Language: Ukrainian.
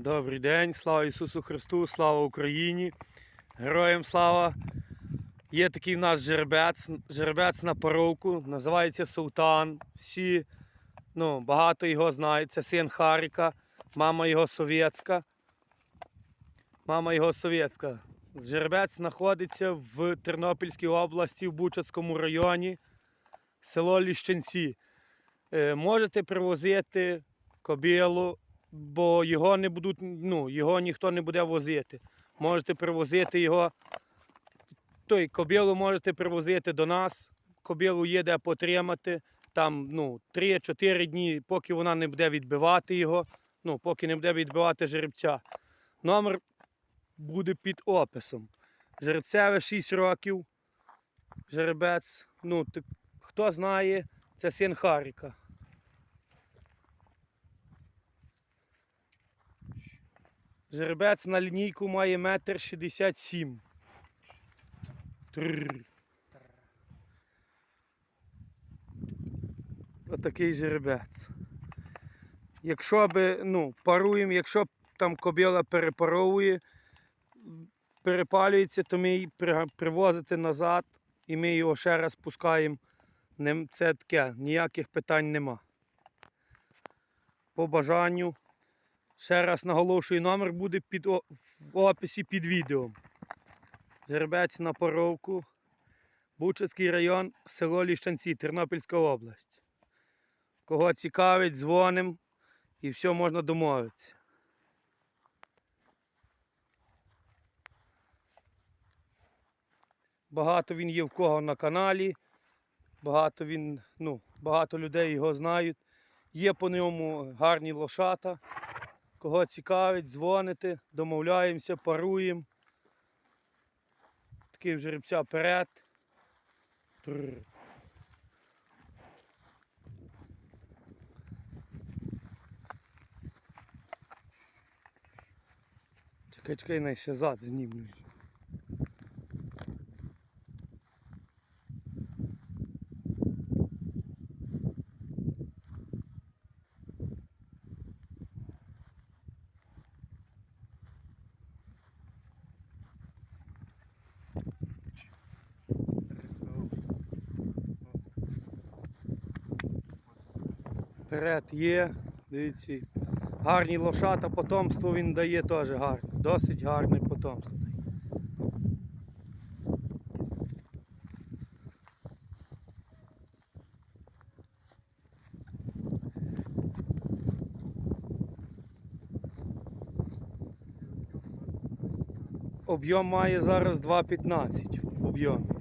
Добрий день, слава Ісусу Христу, слава Україні, героям слава. Є такий в нас жеребець, жеребець на поровку, називається Султан. Всі, ну, багато його знають. Це син Харіка, мама його совєтська. Мама його совєтська. Жеребець знаходиться в Тернопільській області, в Бучацькому районі, село Ліщенці. Е, можете привозити кобілу бо його не будуть, ну, його ніхто не буде возити. Можете привозити його. Той кобілу можете привозити до нас. Кобілу є де потримати. Там ну, 3-4 дні, поки вона не буде відбивати його, ну, поки не буде відбивати жеребця. Номер буде під описом. Жеребцеве 6 років. Жеребець. Ну, хто знає, це син Харіка. Жеребець на лінійку має метр шістдесят сім. Отакий жеребець. Якщо би, ну, паруємо, якщо там кобила перепаровує, перепалюється, то ми її при- привозити назад і ми його ще раз пускаємо. Це таке, ніяких питань нема. По бажанню. Ще раз наголошую, номер буде під, в описі під відео. Жеребець на поровку. Бучацький район, село Ліщанці, Тернопільська область. Кого цікавить, дзвоним і все можна домовитися. Багато він є в кого на каналі. Багато він, ну, багато людей його знають. Є по ньому гарні лошата. Кого цікавить, дзвоните, домовляємося, паруємо. Такий вже жеребця перед. Чекай, чекай, най ще зад знімлю. Перед є, дивіться. Гарні лошата, потомство він дає теж гарне. Досить гарне потомство. Об'єм має зараз 2,15 в об'ємі.